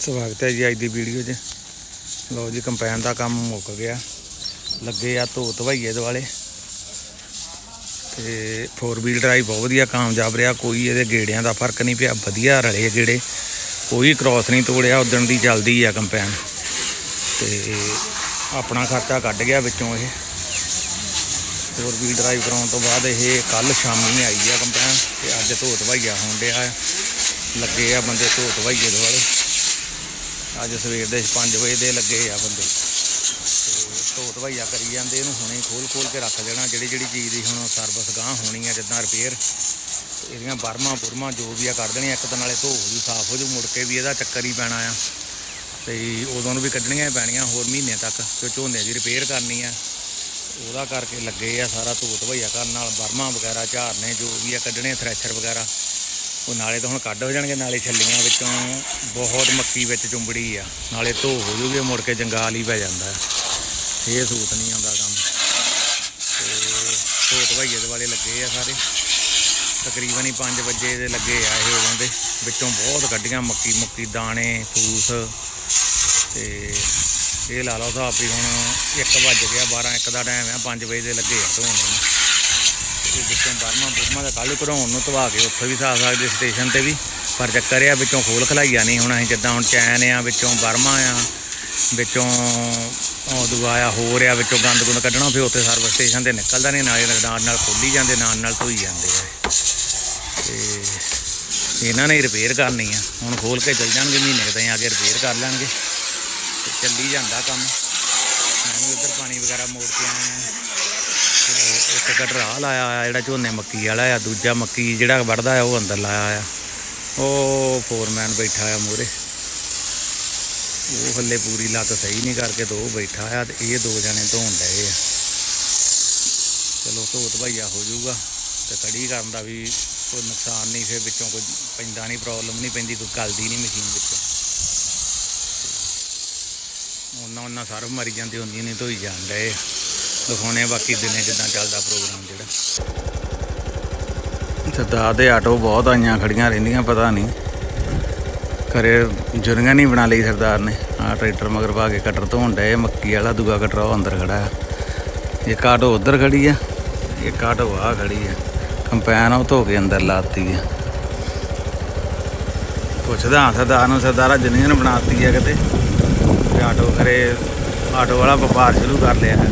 ਸਵਾਗਤ ਹੈ ਜੀ ਅੱਜ ਦੀ ਵੀਡੀਓ 'ਚ। ਲਓ ਜੀ, ਕੰਪੈਨ ਦਾ ਕੰਮ ਮੁੱਕ ਗਿਆ। ਲੱਗੇ ਆ ਧੋ ਧਵਾਈਏ ਦੁਆਲੇ ਤੇ 4 ਵੀਲ ਡਰਾਈਵ ਬਹੁਤ ਵਧੀਆ ਕਾਮਯਾਬ ਰਿਹਾ। ਕੋਈ ਇਹਦੇ ਗੇੜਿਆਂ ਦਾ ਫ਼ਰਕ ਨਹੀਂ ਪਿਆ। ਵਧੀਆ ਰਲੇ ਗੇੜੇ। ਕੋਈ ਕ੍ਰਾਸ ਨਹੀਂ ਤੋੜਿਆ। ਉਦਣ ਦੀ ਚੱਲਦੀ ਆ ਕੰਪੈਨ। ਤੇ ਆਪਣਾ ਖਰਚਾ ਕੱਢ ਗਿਆ ਵਿੱਚੋਂ ਇਹ। 4 ਵੀਲ ਡਰਾਈਵ ਕਰਾਉਣ ਤੋਂ ਬਾਅਦ ਇਹ ਕੱਲ ਸ਼ਾਮੀ ਆਈ ਆ ਕੰਪੈਨ। ਤੇ ਅੱਜ ਧੋ ਧਵਾਈਆ ਹੋਣ ਡਿਆ। ਲੱਗੇ ਆ ਬੰਦੇ ਧੋ ਧਵਾਈਏ ਦੁਆਲੇ ਅੱਜ ਸਵੇਰ ਦੇ 5 ਵਜੇ ਦੇ ਲੱਗੇ ਆ ਬੰਦੇ। ਤੇ ਧੋ ਧਵਾਈਆ ਕਰੀ ਜਾਂਦੇ, ਇਹਨੂੰ ਹੁਣੇ ਖੋਲ ਖੋਲ ਕੇ ਰੱਖ ਦੇਣਾ, ਜਿਹੜੀ ਜਿਹੜੀ ਚੀਜ਼ ਦੀ ਹੁਣ ਸਰਵਿਸ ਗਾਂ ਹੋਣੀ ਆ, ਜਿੱਦਾਂ ਰਿਪੇਅਰ ਇਹਦੀਆਂ ਬਰਮਾ ਬੁਰਮਾ ਜੋ ਵੀ ਆ ਕਰ ਦੇਣੀਆਂ, ਇੱਕ ਤਾਂ ਨਾਲੇ ਧੋ ਹੋ ਜੂ, ਸਾਫ਼ ਹੋ ਜੂ, ਮੁੜ ਕੇ ਵੀ ਇਹਦਾ ਚੱਕਰ ਹੀ ਪੈਣਾ ਆ। ਤੇ ਉਦੋਂ ਨੂੰ ਵੀ ਕੱਢਣੀਆਂ ਪੈਣੀਆਂ, ਹੋਰ ਮਹੀਨੇ ਤੱਕ ਤੇ ਝੋਨੇ ਦੀ ਰਿਪੇਅਰ ਕਰਨੀ ਆ। ਉਹਦਾ ਕਰਕੇ ਲੱਗੇ ਆ ਸਾਰਾ ਧੋ ਧਵਾਈਆ ਕਰਨ ਨਾਲ, ਬਰਮਾ ਵਗੈਰਾ ਝਾਰਨੇ ਜੋ ਵੀ ਆ ਕੱਢਣੇ ਥ੍ਰੈਸ਼ਰ ਵਗੈਰਾ। ਉਹ ਨਾਲੇ ਤਾਂ ਹੁਣ ਕੱਢ ਹੋ ਜਾਣਗੇ, ਨਾਲੇ ਛੱਲੀਆਂ ਵਿੱਚੋਂ ਬਹੁਤ ਮੱਕੀ ਵਿੱਚ ਚੁੰਬੜੀ ਆ। ਨਾਲੇ ਧੋ ਹੋ ਜੂਗੀ, ਮੁੜ ਕੇ ਜੰਗਾਲ ਹੀ ਪੈ ਜਾਂਦਾ ਇਹ ਸੂਤ ਨਹੀਂ ਆਉਂਦਾ ਕੰਮ। ਤੇ ਧੋ ਧਵਾਈਏ ਦੇ ਵਾਲੇ ਲੱਗੇ ਆ ਸਾਰੇ। ਤਕਰੀਬਨ ਹੀ 5 ਵਜੇ ਦੇ ਲੱਗੇ ਆ ਇਹ ਕਹਿੰਦੇ ਵਿੱਚੋਂ ਬਹੁਤ ਕੱਢੀਆਂ, ਮੱਕੀ, ਮੁੱਕੀ, ਦਾਣੇ, ਫੂਸ। ਤੇ ਇਹ ਲਾ ਲਓ ਹਿਸਾਬ ਵੀ ਹੁਣ 1 ਵੱਜ ਗਿਆ 12 1 ਦਾ ਟਾਈਮ ਆ 5 ਵਜੇ ਦੇ ਲੱਗੇ ਆ ਧੋਣ ਨੂੰ। ਤੇ ਵਿੱਚੋਂ ਬਰਮਾ ਬੁਰਮਾ ਦਾ ਕੱਲ੍ਹ ਘੜਾਉਣ ਨੂੰ ਧਵਾ ਕੇ ਉੱਥੇ ਵੀ ਸਾ ਸਕਦੇ ਸਟੇਸ਼ਨ ਤੇ ਵੀ। ਪਰ ਚੱਕਰ ਆ ਵਿੱਚੋਂ ਖੋਲ ਖਲਾਈਆ ਨਹੀਂ ਹੁਣ ਅਸੀਂ ਜਿੱਦਾਂ ਹੁਣ ਚੈਨ ਆ, ਵਿੱਚੋਂ ਬਰਮਾ ਆ, ਵਿੱਚੋਂ ਉਹ ਦੂਆ ਆ, ਹੋਰ ਆ, ਵਿੱਚੋਂ ਗੰਦ ਗੁੰਦ ਕੱਢਣਾ, ਫਿਰ ਉੱਥੇ ਸਰਵਿਸ ਸਟੇਸ਼ਨ ਤੇ ਨਿਕਲਦਾ ਨਹੀਂ, ਨਾਲੇ ਨਾਲ ਨਾਲ ਖੋਲੀ ਜਾਂਦੇ, ਨਾਲ ਨਾਲ ਧੋਈ ਜਾਂਦੇ ਆ। ਇਹ। ਤੇ ਇਹਨਾਂ ਨੇ ਰਿਪੇਅਰ ਕਰਨੀ ਆ। ਹੁਣ ਖੋਲ ਕੇ ਚੱਲ ਜਾਣਗੇ ਮਹੀਨੇ ਕੁ ਤਾਈਂ ਆ ਕੇ ਰਿਪੇਅਰ ਕਰ ਲੈਣਗੇ। ਤੇ ਚੱਲੀ ਜਾਂਦਾ ਕੰਮ। ਮੈਂ ਵੀ ਉੱਧਰ ਪਾਣੀ ਵਗੈਰਾ ਮੋੜ ਕੇ ਆਇਆ। ਤੇ ਇੱਕ ਕਟਰਾ ਲਾਇਆ ਹੋਇਆ, ਜਿਹੜਾ ਝੋਨੇ ਮੱਕੀ ਵਾਲਾ ਆ, ਦੂਜਾ ਮੱਕੀ ਜਿਹੜਾ ਵੜਦਾ ਆ, ਉਹ ਅੰਦਰ ਲਾਇਆ ਆ ਉਹ ਫੋਰਮੈਨ ਬੈਠਾ ਆ ਮੂਰੇ ਉਹ ਹੱਲੇ ਪੂਰੀ ਲੱਤ ਸਹੀ ਨਹੀਂ ਕਰਕੇ ਦੋ ਬੈਠਾ ਆ ਤੇ ਇਹ ਦੋ ਜਣੇ ਧੋਣ ਡਏ ਆ। ਚਲੋ ਧੋਤ ਭਈਆ ਹੋ ਜਾਊਗਾ ਤੇ ਕੜੀ ਕਰਨ ਦਾ ਵੀ ਕੋਈ ਨੁਕਸਾਨ ਨਹੀਂ, ਫਿਰ ਵਿੱਚੋਂ ਕੋਈ ਪੈਂਦਾ ਨਹੀਂ ਪ੍ਰੋਬਲਮ ਨਹੀਂ ਪੈਂਦੀ, ਕੋਈ ਗਲਦੀ ਨਹੀਂ ਮਸ਼ੀਨ ਵਿੱਚ। ਉਹਨਾਂ ਉਹਨਾਂ ਸਰਵ ਮਰੀ ਜਾਂਦੀ ਹੁੰਦੀ ਨਹੀਂ ਧੋਈ ਜਾਣ ਡਏ ਆ। ਦਿਖਾਉਣੇ ਆ, ਬਾਕੀ ਦਿਨੇ ਜਿੱਦਾਂ ਚੱਲਦਾ ਪ੍ਰੋਗਰਾਮ ਜਿਹੜਾ। ਸਰਦਾਰ ਦੇ ਆਟੋ ਬਹੁਤ ਆਈਆਂ, ਖੜੀਆਂ ਰਹਿੰਦੀਆਂ, ਪਤਾ ਨਹੀਂ। ਘਰੇ ਜੁਰੀਆਂ ਨਹੀਂ ਬਣਾ ਲਈ ਸਰਦਾਰ ਨੇ। ਆ ਟਰੈਕਟਰ ਮਗਰ ਪਾ ਕੇ ਕਟਰ ਧੋਣ ਡਏ ਮੱਕੀ ਵਾਲਾ ਦੂਆ ਕਟਰ ਉਹ ਅੰਦਰ ਖੜਾ ਆ। ਇੱਕ ਆਟੋ ਉਧਰ ਖੜੀ ਆ, ਇੱਕ ਆਟੋ ਆ ਖੜੀ ਆ। ਕੰਪੈਨ ਉਹ ਧੋ ਕੇ ਅੰਦਰ ਲਾਤੀ ਆ। ਪੁੱਛਦਾ ਹਾਂ ਸਰਦਾਰ ਨੂੰ, ਸਰਦਾਰਾ ਜੁਨੀਅਰ ਬਣਾਤੀ ਹੈ ਕਿਤੇ? ਆਟੋ ਖਰੇ ਆਟੋ ਵਾਲਾ ਵਪਾਰ ਸ਼ੁਰੂ ਕਰ ਲਿਆ। ਹੈ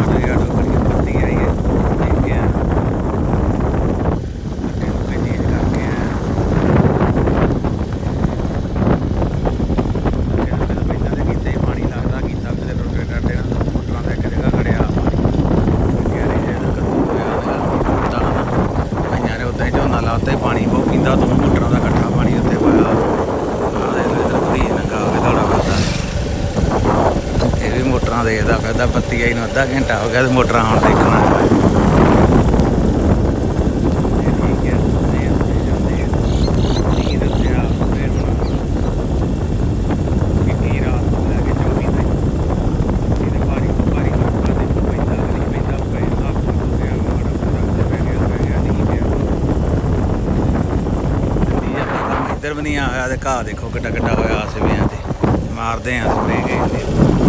ਆਟੋ ਹੀ ਆਟੋ ਖੜੀ ਆ, ਬੱਤੀ ਆਈ ਹੈ ਦੇਖ ਕੇ ਆ ਤੇ ਚੇਂਜ ਕਰਕੇ ਆ ਕਿਹੜਾ ਪਹਿਲਾਂ ਪਹਿਲਾਂ ਦੇ ਕੀਤੇ ਪਾਣੀ ਲੱਗਦਾ ਕੀਤਾ ਕਿਤੇ ਰੋਟੇ ਕਰ ਦੇਣਾ ਮੋਟਰਾਂ ਦਾ ਇੱਕ ਜਗ੍ਹਾ ਖੜਿਆ ਪਾਣੀ ਯਾਰੇ ਜੇ ਕਦੋਂ ਹੋਇਆ ਤਾਂ ਪੰਜਾਂ ਨੇ ਉਦਾਂ ਹੀ ਝੋਨਾ ਲਾਤਾ ਹੀ ਪਾਣੀ ਬਹੁਤ ਪੀਂਦਾ ਤੋਂ ਮੋਟਰਾਂ ਦਾ ਇਕੱਠਾ ਪਾਣੀ ਉੱਤੇ ਪਾਇਆ ਆਹ ਦੇ ਇਧਰ ਭਰੀ ਨੰਗਾ ਹੋ ਕੇ ਦੌੜਾ ਕਰਦਾ ਇਹ ਵੀ ਮੋਟਰਾਂ ਦੇਖਦਾ ਫਿਰਦਾ ਬੱਤੀ ਆਈ ਨੂੰ ਅੱਧਾ ਘੰਟਾ ਹੋ ਗਿਆ ਤੇ ਮੋਟਰਾਂ ਆਉਣ ਦੇਖਣਾ ਇਹ ਠੀਕ ਹੈ ਇਹ ਉੱਤੇ ਜਾਂਦੇ ਆ ਨੀਂਦ ਉੱਤੇ ਆ ਫੇਰ ਹੁਣ ਕਿੰਨੀ ਰਾਤ ਨੂੰ ਲੈ ਕੇ 24 ਤੇ ਇਹਦੇ ਭਾਰੀ ਤੋਂ ਭਾਰੀ ਲੋਕਾਂ ਦੇ ਨੂੰ ਪੈਂਦਾ ਕਿ ਨਹੀਂ ਪੈਂਦਾ ਪੈਂਦਾ ਹੋ ਗਿਆ ਮਾੜਾ ਮਾੜਾ ਅੱਧਾ ਘੰਟਾ ਹੋ ਗਿਆ ਨਹੀਂ ਪਿਆ ਚੱਲੀ ਜਾਂਦਾ ਇੱਧਰ ਵੀ ਨਹੀਂ ਆਇਆ ਤੇ ਘਾਹ ਦੇਖੋ ਕਿੱਡਾ ਕਿੱਡਾ ਹੋਇਆ ਸਿਵਿਆਂ ਤੇ। ਮਾਰਦੇ ਆ ਸਪਰੇ ਗਏ ਤੇ।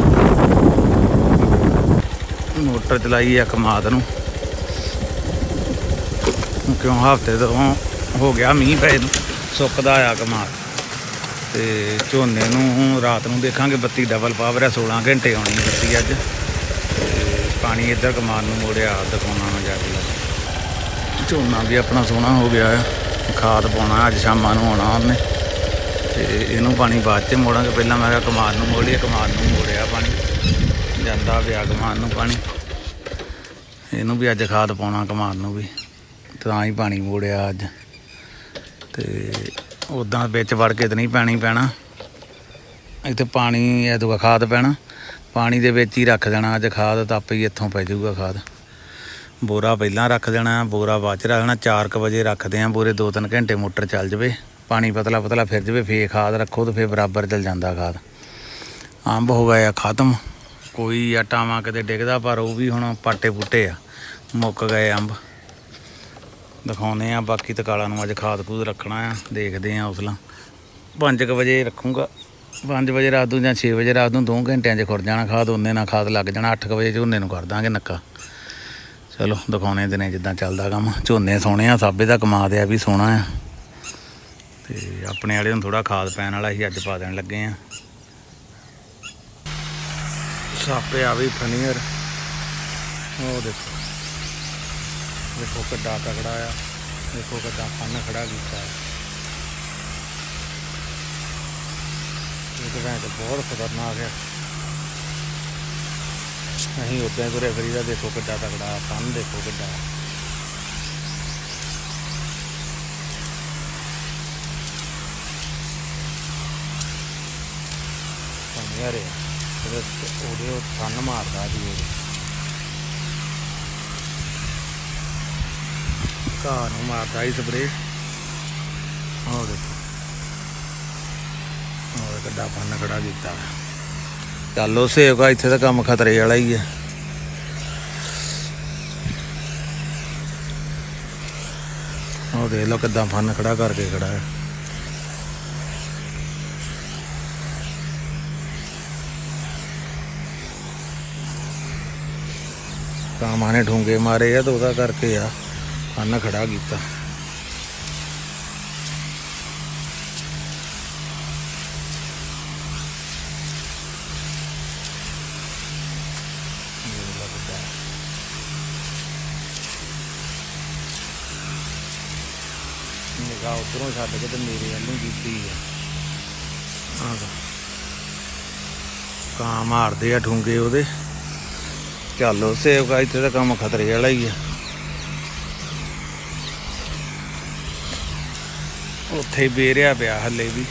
ਮੋਟਰ ਚਲਾਈ ਆ ਕਮਾਦ ਨੂੰ। ਕਿਉਂ ਹਫ਼ਤੇ ਤੋਂ ਹੋ ਗਿਆ ਮੀਂਹ ਪਏ ਸੁੱਕਦਾ ਆ ਕਮਾਦ। ਤੇ ਝੋਨੇ ਨੂੰ ਰਾਤ ਨੂੰ ਦੇਖਾਂਗੇ, ਬੱਤੀ ਡਬਲ ਪਾਵਰ ਆ 16 ਘੰਟੇ ਆਉਣੀ ਬੱਤੀ ਅੱਜ। ਤੇ ਪਾਣੀ ਇੱਧਰ ਕਮਾਦ ਨੂੰ ਮੋੜਿਆ, ਦਿਖਾਉਣਾ ਮੈਂ ਜਾ ਕੇ। ਝੋਨਾ ਵੀ ਆਪਣਾ ਸੋਹਣਾ ਹੋ ਗਿਆ ਆ। ਖਾਦ ਪਾਉਣਾ, ਅੱਜ ਸ਼ਾਮਾਂ ਨੂੰ ਆਉਣਾ ਉਹਨੇ। ਤੇ ਇਹਨੂੰ ਪਾਣੀ ਬਾਅਦ 'ਤੇ ਮੋੜਾਂਗੇ, ਪਹਿਲਾਂ ਮੈਂ ਕਿਹਾ ਕਮਾਦ ਨੂੰ ਮੋੜੀਏ, ਕਮਾਦ ਨੂੰ ਮੋੜਿਆ ਪਾਣੀ। ਜਾਂਦਾ ਪਿਆ ਕਮਾਨ ਨੂੰ ਪਾਣੀ। ਇਹਨੂੰ ਵੀ ਅੱਜ ਖਾਦ ਪਾਉਣਾ ਕਮਾਨ ਨੂੰ ਵੀ। ਤਾਂ ਹੀ ਪਾਣੀ ਮੋੜਿਆ ਅੱਜ। ਤੇ ਉਦਾਂ ਵਿੱਚ ਵੜ ਕੇ ਤੇ ਨਹੀਂ ਪਾਣੀ ਪੈਣਾ। ਇੱਥੇ ਪਾਣੀ ਇਹ ਦੂਆ ਖਾਦ ਪੈਣਾ। ਪਾਣੀ ਦੇ ਵਿੱਚ ਹੀ ਰੱਖ ਦੇਣਾ। ਅੱਜ ਖਾਦ ਤਾਂ ਆਪੇ ਹੀ ਇੱਥੋਂ ਪੈ ਜਾਊਗਾ ਖਾਦ। ਬੋਰਾ ਪਹਿਲਾਂ ਰੱਖ ਦੇਣਾ, ਬੋਰਾ ਬਾਅਦ ਚ ਰੱਖਣਾ। 4:00 ਵਜੇ ਰੱਖਦੇ ਆ, ਬੋਰੇ 2-3 ਘੰਟੇ ਮੋਟਰ ਚੱਲ ਜਵੇ। ਪਾਣੀ ਪਤਲਾ ਪਤਲਾ ਫਿਰ ਜਵੇ, ਫੇਰ ਖਾਦ ਰੱਖੋ ਤੇ ਫੇਰ ਬਰਾਬਰ ਚੱਲ ਜਾਂਦਾ ਖਾਦ। ਅੰਬ ਹੋ ਗਏ ਆ ਖਤਮ। ਕੋਈ ਆਟਾਵਾਂ ਕਿਤੇ ਡਿੱਗਦਾ, ਪਰ ਉਹ ਵੀ ਹੁਣ ਪਾਟੇ ਪੁੱਟੇ ਆ। ਮੁੱਕ ਗਏ ਅੰਬ। ਦਿਖਾਉਨੇ ਆ, ਬਾਕੀ ਤਕਾਲਾਂ ਨੂੰ ਅੱਜ ਖਾਦ ਖੂਦ ਰੱਖਣਾ ਆ। ਦੇਖਦੇ ਆ ਉਸਲਾ। 5 ਵਜੇ ਰੱਖੂੰਗਾ। 5 ਵਜੇ ਰਾਤ ਨੂੰ ਜਾਂ 6 ਵਜੇ ਰਾਤ ਨੂੰ 2 ਘੰਟਿਆਂ 'ਚ ਖੁਰ ਜਾਣਾ ਖਾਦ, ਉਹਨੇ ਨਾਲ ਖਾਦ ਲੱਗ ਜਾਣਾ। 8 ਵਜੇ ਝੋਨੇ ਨੂੰ ਕਰ ਦਾਂਗੇ ਨੱਕਾ। ਚਲੋ ਦਿਖਾਉਣੇ ਦਿਨੇ ਜਿੱਦਾਂ ਚੱਲਦਾ ਕੰਮ। ਝੋਨੇ ਸੋਹਣੇ ਆ, ਸਾਬੇ ਦਾ ਕਮਾ ਦਿਆ ਵੀ ਸੋਹਣਾ ਆ। ਤੇ ਆਪਣੇ ਵਾਲੇ ਨੂੰ ਥੋੜਾ ਖਾਦ ਪੈਣ ਵਾਲਾ ਸੀ ਅੱਜ ਪਾ ਦੇਣ ਲੱਗੇ ਆ। ਸਾਪੇ ਆ ਵੀ ਫਨੀਅਰ। ਉਹ ਦੇਖੋ। ਦੇਖੋ ਕਿੱਡਾ ਤਕੜਾ ਆ। ਦੇਖੋ ਕਿੱਡਾ ਫਨ ਖੜਾ ਕੀਤਾ ਹੈ ਇਹ ਤਾਂ ਵੈਸੇ ਬਹੁਤ ਖਤਰਨਾਕ ਹੈ ਅਸੀਂ ਉੱਦਾਂ ਹੀ ਤੁਰੇ ਫਰੀਦਾ, ਦੇਖੋ ਕਿੱਡਾ ਤਕੜਾ ਫਨ ਦੇਖੋ ਕਿੱਡਾ ਫਨੀਅਰ ਹੈ ਉਹਦੇ ਉਹਦੇ ਉਹ ਫਨ ਮਾਰਦਾ ਜੀ ਉਹਦੇ ਘਾਹ ਨੂੰ ਮਾਰਦਾ ਹੀ ਸਪਰੇ ਆਹ ਦੇਖੋ। ਆਹ ਕਿੱਡਾ ਫਨ ਖੜਾ ਕੀਤਾ। ਚੱਲੋ ਸੇਵਕਾ ਇੱਥੇ ਤਾਂ ਕੰਮ ਖਤਰੇ ਵਾਲਾ ਹੀ ਹੈ ਉਹ ਦੇਖ ਲਓ ਕਿੱਦਾਂ ਫਨ ਖੜਾ ਕਰਕੇ ਖੜਾ ਹੈ। ਕਾਮਾਂ ਨੇ ਠੂੰਗੇ ਮਾਰੇ ਆ ਤਾਂ ਉਹਦਾ ਕਰਕੇ ਆ ਫਨ ਖੜਾ ਕੀਤਾ। ਨਿਗਾਹ ਉਧਰੋਂ ਛੱਡ ਕੇ ਤੇ ਮੇਰੇ ਵੱਲੋਂ ਕੀਤੀ ਆ। ਕਾਂ ਮਾਰਦੇ ਆ ਠੂੰਗੇ ਉਹਦੇ। ਚੱਲੋ ਸੇਵਕਾ ਇੱਥੇ ਤਾਂ ਕੰਮ ਖਤਰੇ ਵਾਲਾ ਹੀ ਆ। ਉੱਥੇ ਹੀ ਬੇਰਿਆ ਪਿਆ ਹੱਲੇ ਵੀ।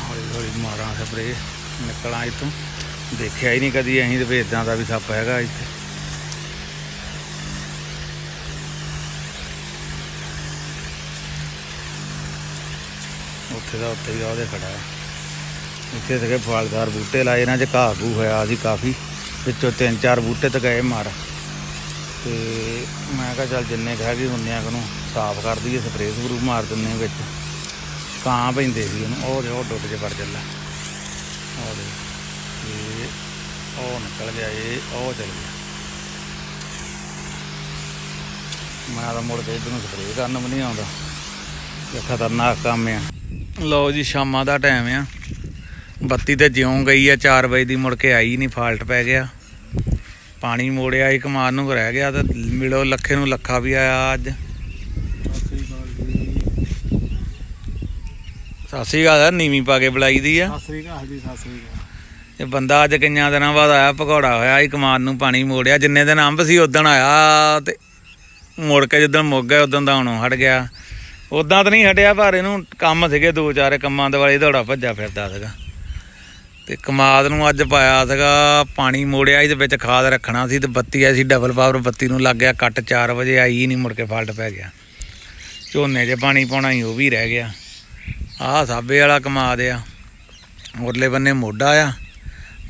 ਹੌਲੀ ਹੌਲੀ ਮਾਰਾਂ ਸਪਰੇ ਨਿਕਲਾਂ ਇੱਥੋਂ। ਦੇਖਿਆ ਹੀ ਨਹੀਂ ਕਦੀ, ਅਸੀਂ ਤੇ ਇਦਾਂ ਦਾ ਵੀ ਸੱਪ ਹੈਗਾ ਇੱਥੇ। ਉੱਥੇ ਦਾ ਉੱਥੇ ਹੀ ਉਹਦੇ ਖੜਾ ਹੈ। ਇੱਥੇ ਸੀਗੇ ਫਲਦਾਰ ਬੂਟੇ ਲਾਏ, ਇਹਨਾਂ 'ਚ ਘਾਹ ਘੂ ਹੋਇਆ ਸੀ ਕਾਫੀ। ਵਿੱਚੋਂ ਤਿੰਨ ਚਾਰ ਬੂਟੇ ਤੇ ਗਏ ਮਾਰ। ਤੇ ਮੈਂ ਕਿਹਾ ਚੱਲ ਜਿੰਨੇ ਕਹਿ ਗਏ ਹੁੰਨਿਆਂ ਕੁ ਨੂੰ ਸਾਫ਼ ਕਰ ਦਈਏ ਸਪਰੇਅ ਸਪਰੂ ਮਾਰ ਦਿੰਨੇ ਵਿੱਚ। ਕਾਂ ਪੈਂਦੇ ਸੀ ਉਹਨੂੰ, ਉਹ ਦੇ ਉਹ ਡੁੱਬ ਜੇ ਵੜ ਚੱਲਾ ਉਹ ਦੇ, ਤੇ ਉਹ ਨਿਕਲ ਗਿਆ ਇਹ ਉਹ ਚੱਲ ਗਿਆ। ਮੈਂ ਤਾਂ ਮੁੜ ਕੇ ਇੱਧਰ ਨੂੰ ਸਪਰੇਅ ਕਰਨ ਵੀ ਨਹੀਂ ਆਉਂਦਾ। ਇਹ ਖਤਰਨਾਕ ਕੰਮ ਆ। ਲਓ ਜੀ, ਸ਼ਾਮਾਂ ਦਾ ਟਾਈਮ ਆ। ਬੱਤੀ ਤੇ ਜਿਉਂ ਗਈ ਆ 4 ਵਜੇ ਦੀ ਮੁੜ ਕੇ ਆਈ ਨਹੀਂ, ਫਾਲਟ ਪੈ ਗਿਆ। ਪਾਣੀ ਮੋੜਿਆ ਇੱਕ ਮਾਰ ਨੂੰ ਰਹਿ ਗਿਆ ਤੇ ਮਿਲੋ ਲੱਖੇ ਨੂੰ ਲੱਖਾ ਵੀ ਆਇਆ ਅੱਜ। ਸਤਿ ਸ਼੍ਰੀ ਅਕਾਲ ਨੀਵੀਂ ਪਾ ਕੇ ਬੁਲਾਈ ਦੀ ਆ। ਸਤਿ ਸ੍ਰੀ ਅਕਾਲ ਜੀ ਸਤਿ ਸ੍ਰੀ ਅਕਾਲ। ਇਹ ਬੰਦਾ ਅੱਜ ਕਿੰਨਿਆਂ ਦਿਨਾਂ ਬਾਅਦ ਆਇਆ ਭਗੌੜਾ ਹੋਇਆ ਇੱਕ ਮਾਰ ਨੂੰ ਪਾਣੀ ਮੋੜਿਆ ਜਿੰਨੇ ਦਿਨ ਅੰਬ ਸੀ ਉਦਣ ਆਇਆ ਤੇ ਮੁੜ ਕੇ ਜਦੋਂ ਮੁੱਕ ਗਿਆ ਉਦੋਂ ਦਾ ਹੁਣ ਹਟ ਗਿਆ। ਉਦਾਂ ਤਾਂ ਨਹੀਂ ਹਟਿਆ ਪਰ ਇਹਨੂੰ ਕੰਮ ਸੀਗੇ ਦੋ ਚਾਰ ਕੰਮਾਂ ਦੇ ਵਾਲੇ ਦੌੜਾ ਭੱਜਾ ਫਿਰਦਾ ਸੀਗਾ। ਤੇ ਕਮਾਦ ਨੂੰ ਅੱਜ ਪਾਇਆ ਸੀਗਾ, ਪਾਣੀ ਮੋੜਿਆ ਇਹਦੇ ਵਿੱਚ ਖਾਦ ਰੱਖਣਾ ਸੀ ਤੇ ਬੱਤੀ ਆਈ ਸੀ ਡਬਲ ਪਾਵਰ ਬੱਤੀ ਨੂੰ ਲੱਗ ਗਿਆ, ਕੱਟ 4 ਵਜੇ ਆਈ ਹੀ ਨਹੀਂ, ਮੁੜ ਕੇ ਫਾਲਟ ਪੈ ਗਿਆ। ਝੋਨੇ 'ਚ ਪਾਣੀ ਪਾਉਣਾ ਹੀ ਉਹ ਵੀ ਰਹਿ ਗਿਆ। ਆਹ ਸਾਬੇ ਵਾਲਾ ਕਮਾਦ ਆ, ਉਰਲੇ ਬੰਨੇ ਮੋਢਾ ਆ,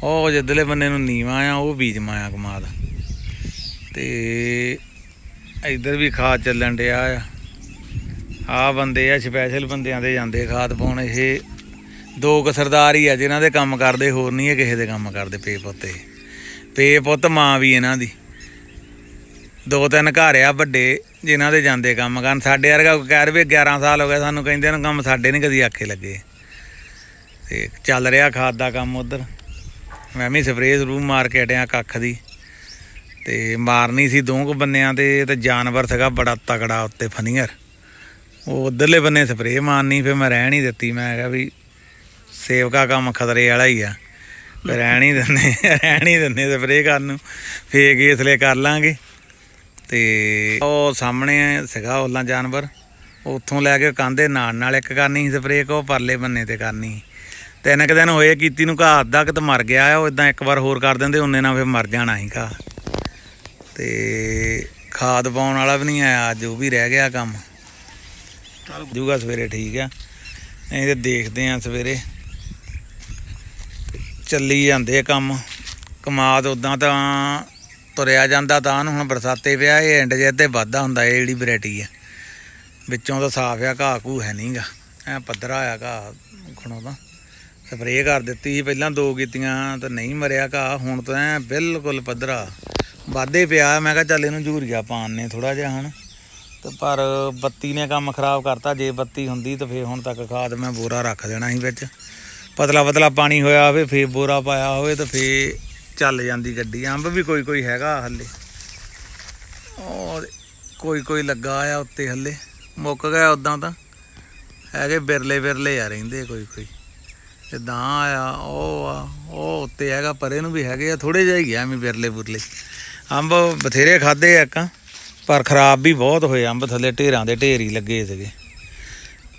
ਉਹ ਜਿੱਦਲੇ ਬੰਨੇ ਨੂੰ ਨੀਵਾ ਆ, ਉਹ ਬੀਜ ਮਾਇਆ ਕਮਾਦ। ਤੇ ਇੱਧਰ ਵੀ ਖਾਦ ਚੱਲਣ ਡਿਆ ਆ। ਆ ਬੰਦੇ ਆ ਸਪੈਸ਼ਲ ਬੰਦਿਆਂ ਦੇ ਜਾਂਦੇ ਖਾਦ ਪਾਉਣ, ਇਹ ਦੋ ਕੁ ਸਰਦਾਰ ਹੀ ਆ ਜਿਨ੍ਹਾਂ ਦੇ ਕੰਮ ਕਰਦੇ, ਹੋਰ ਨਹੀਂ ਇਹ ਕਿਸੇ ਦੇ ਕੰਮ ਕਰਦੇ ਪੇ ਪੁੱਤੇ। ਪੇ ਪੁੱਤ, ਮਾਂ ਵੀ ਇਹਨਾਂ ਦੀ। ਦੋ ਤਿੰਨ ਘਰ ਆ ਵੱਡੇ, ਜਿਨ੍ਹਾਂ ਦੇ ਜਾਂਦੇ ਕੰਮ ਕਰਨ। ਸਾਡੇ ਵਰਗਾ ਕੋਈ ਕਹਿ ਵੀ 11 ਸਾਲ ਹੋ ਗਏ ਸਾਨੂੰ ਕਹਿੰਦੇ ਨੂੰ ਕੰਮ ਸਾਡੇ ਨਹੀਂ ਕਦੀ ਆਖੇ ਲੱਗੇ। ਤੇ ਚੱਲ ਰਿਹਾ ਖਾਦ ਦਾ ਕੰਮ ਉਧਰ। ਮੈਂ ਵੀ ਸਪਰੇਅ ਰੂ ਮਾਰ ਕੇ ਹਟਿਆ ਕੱਖ ਦੀ। ਤੇ ਮਾਰਨੀ ਸੀ ਦੋ ਕੁ ਬੰਨਿਆਂ ਤੇ ਤੇ ਜਾਨਵਰ ਸੀਗਾ ਬੜਾ ਤਕੜਾ ਉੱਤੇ ਫਨੀਅਰ। ਉਹ ਉਧਰਲੇ ਬੰਨੇ ਸਪਰੇਅ ਮਾਰਨੀ, ਫਿਰ ਮੈਂ ਰਹਿਣ ਹੀ ਦਿੱਤੀ। ਮੈਂ ਕਿਹਾ ਵੀ ਸੇਵਕਾ ਕੰਮ ਖਤਰੇ ਵਾਲਾ ਹੀ ਆ। ਫਿਰ ਰਹਿਣ ਹੀ ਦਿੰਦੇ, ਰਹਿਣ ਹੀ ਦਿੰਦੇ ਸਪਰੇਅ ਕਰਨ ਨੂੰ ਫੇਕ ਇਸ ਕਰ ਲਾਂਗੇ। ਤੇ ਉਹ ਸਾਹਮਣੇ ਸੀਗਾ ਉਹਲਾ ਜਾਨਵਰ, ਉੱਥੋਂ ਲੈ ਕੇ ਕੰਧੇ ਨਾਲ ਨਾਲ ਇੱਕ ਕਰਨੀ ਸੀ, ਸਪਰੇਅ ਕੋ ਪਰਲੇ ਬੰਨੇ ਤੇ ਕਰਨੀ ਤਿੰਨ ਕੁ ਦਿਨ ਹੋਏ ਕੀਤੀ ਨੂੰ ਘਾਹ ਅੱਧਾ ਕਿ ਤੇ ਮਰ ਗਿਆ ਉਹ ਇਦਾਂ ਇੱਕ ਵਾਰ ਹੋਰ ਕਰ ਦਿੰਦੇ, ਉਹਨੇ ਨਾਲ ਫਿਰ ਮਰ ਜਾਣਾ ਹੀ ਘਾਹ। ਤੇ ਖਾਦ ਪਾਉਣ ਵਾਲਾ ਵੀ ਨਹੀਂ ਆਇਆ, ਅੱਜ ਉਹ ਵੀ ਰਹਿ ਗਿਆ ਕੰਮ। ਜੂਗਾ ਸਵੇਰੇ ਠੀਕ ਆ ਅਸੀਂ ਤੇ ਦੇਖਦੇ ਆ ਸਵੇਰੇ। ਚੱਲੀ ਜਾਂਦੇ ਕੰਮ। ਕਮਾਦ ਉਦਾਂ ਤਾਂ ਤੁਰਿਆ ਜਾਂਦਾ ਤਾਂ ਨੂੰ, ਹੁਣ ਬਰਸਾਤੇ ਪਿਆ, ਇਹ ਐਂਡ ਜੇ ਤੇ ਵਾਧਾ ਹੁੰਦਾ, ਇਹ ਜਿਹੜੀ ਵੈਰਾਈਟੀ ਆ। ਵਿੱਚੋਂ ਤਾਂ ਸਾਫ਼ ਆ, ਘਾਹ ਘੂ ਹੈ ਨਹੀਂਗਾ ਐ ਪੱਧਰਾ ਆ ਘਾਹ ਖਣੋ ਤਾਂ। ਸਪਰੇਅ ਕਰ ਦਿੱਤੀ ਸੀ, ਪਹਿਲਾਂ ਦੋ ਕੀਤੀਆਂ, ਤਾਂ ਨਹੀਂ ਮਰਿਆ ਘਾਹ, ਹੁਣ ਤਾਂ ਐ ਬਿਲਕੁਲ ਪੱਧਰਾ। ਵਾਧੇ ਪਿਆ, ਮੈਂ ਕਿਹਾ ਚੱਲ ਇਹਨੂੰ ਯੂਰੀਆ ਪਾਣ ਨੇ ਥੋੜਾ ਜਿਹਾ ਹੁਣ ਤੇ ਪਰ ਬੱਤੀ ਨੇ ਕੰਮ ਖਰਾਬ ਕਰਤਾ, ਜੇ ਬੱਤੀ ਹੁੰਦੀ ਤਾਂ ਫੇਰ ਹੁਣ ਤੱਕ ਖਾਦ ਮੈਂ ਬੋਰਾ ਰੱਖ ਦੇਣਾ ਸੀ ਵਿੱਚ। ਪਤਲਾ ਪਤਲਾ ਪਾਣੀ ਹੋਇਆ ਹੋਵੇ, ਫੇਰ ਬੋਰਾ ਪਾਇਆ ਹੋਵੇ ਤਾਂ ਫੇਰ ਚੱਲ ਜਾਂਦੀ ਗੱਡੀ। ਅੰਬ ਵੀ ਕੋਈ ਕੋਈ ਹੈਗਾ ਹੱਲੇ। ਔਰ ਕੋਈ ਕੋਈ ਲੱਗਾ ਆ ਉੱਤੇ ਹੱਲੇ। ਮੁੱਕ ਗਿਆ ਉਦਾਂ ਤਾਂ। ਹੈਗੇ ਬਿਰਲੇ ਬਿਰਲੇ ਆ ਰਹਿੰਦੇ ਕੋਈ ਕੋਈ। ਜਿੱਦਾਂ ਆ, ਉਹ ਆ, ਉਹ ਉੱਤੇ ਹੈਗਾ, ਪਰੇ ਨੂੰ ਵੀ ਹੈਗੇ ਆ ਥੋੜੇ ਜਿਹੇ ਹੀ ਆ ਐਵੇਂ ਬਿਰਲੇ ਬੁਰਲੇ। ਅੰਬ ਬਥੇਰੇ ਖਾਦੇ ਆ ਇੱਕ। ਪਰ ਖਰਾਬ ਵੀ ਬਹੁਤ ਹੋਏ ਅੰਬ ਥੱਲੇ, ਢੇਰਾਂ ਦੇ ਢੇਰ ਹੀ ਲੱਗੇ ਸੀਗੇ।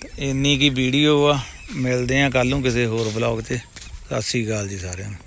ਤੇ ਇੰਨੀ ਕੀ ਵੀਡੀਓ ਆ। ਮਿਲਦੇ ਆ ਕੱਲ ਨੂੰ ਕਿਸੇ ਹੋਰ ਵਲੌਗ ਤੇ। ਸਤਿ ਸ੍ਰੀ ਅਕਾਲ ਜੀ ਸਾਰਿਆਂ ਨੂੰ।